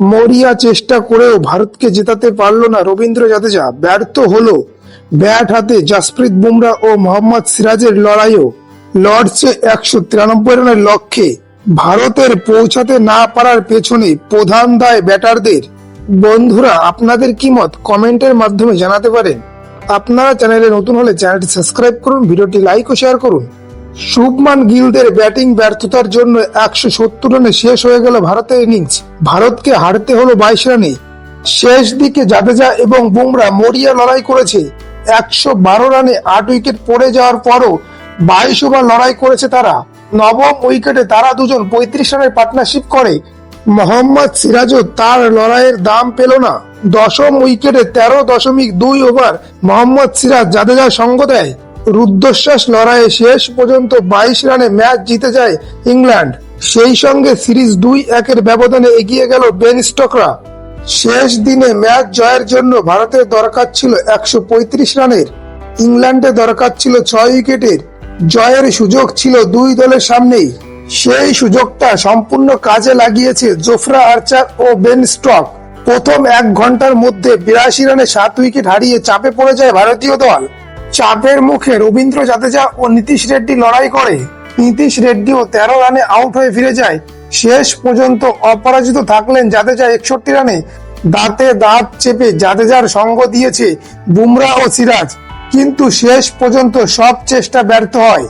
মরিয়া চেষ্টা করেও ভারতকে জেতাতে পারল না রবীন্দ্র জাদেজা। ব্যর্থ হলো। ব্যাট হাতে জাসপ্রীত বুমরা ও মোহাম্মদ সিরাজের লড়াইও। লর্ডসে একশো তিরানব্বই রানের লক্ষ্যে। ভারতের পৌঁছাতে না পারার পেছনে প্রধান দায় ব্যাটারদের। বন্ধুরা, আপনাদের কি মত? কমেন্টের মাধ্যমে জানাতে পারেন। আপনারা চ্যানেলে নতুন হলে চ্যানেলটি সাবস্ক্রাইব করুন, ভিডিওটি লাইক ও শেয়ার করুন। শুভমান গিলদের ব্যাটিং ব্যর্থতার জন্য একশো সত্তর রানে শেষ হয়ে গেল ভারতের ইনিংস। ভারতকে হারতে হলো বাইশ রানে। শেষ দিকে জাদেজা এবং বুমরা মরিয়া লড়াই করেছে। একশো বারো রানে আট উইকেট পড়ে যাওয়ার পরও বাইশ ওভার লড়াই করেছে তারা। নবম উইকেটে তারা দুজন পঁয়ত্রিশ রানের পার্টনারশিপ করে। মোহাম্মদ সিরাজও তার লড়াইয়ের দাম পেল না। দশম উইকেটে তেরো দশমিক দুই ওভার মোহাম্মদ সিরাজ জাদেজার সঙ্গ দেয়। রুদ্ধশ্বাস লড়াইয়ে শেষ পর্যন্ত বাইশ রানে ম্যাচ জিতে যায় ইংল্যান্ড। সেই সঙ্গে সিরিজ দুই একের ব্যবধানে এগিয়ে গেল বেন স্টকরা। শেষ দিনে ম্যাচ জয়ের জন্য ভারতের দরকার ছিল একশো পঁয়ত্রিশ রানের। ইংল্যান্ডে দরকার ছিল ছয় উইকেটের। জয়ের সুযোগ ছিল দুই দলের সামনেই। সেই সুযোগটা সম্পূর্ণ কাজে লাগিয়েছে জোফরা আর্চার ও বেন স্টক। প্রথম এক ঘণ্টার মধ্যে বিরাশি রানে সাত উইকেট হারিয়ে চাপে পড়ে যায় ভারতীয় দল। চাপের মুখে রবীন্দ্র জাদেজা ও নীতিশ রেড্ডি লড়াই করে। নীতিশ রেড্ডিও তেরো রানে আউট হয়ে ফিরে যায়। শেষ পর্যন্ত অপরাজিত থাকলেন জাদেজা একষট্টি রানে। দাঁতে দাঁত চেপে জাদেজার সঙ্গ দিয়েছে বুমরা ও সিরাজ। কিন্তু শেষ পর্যন্ত সব চেষ্টা ব্যর্থ হয়।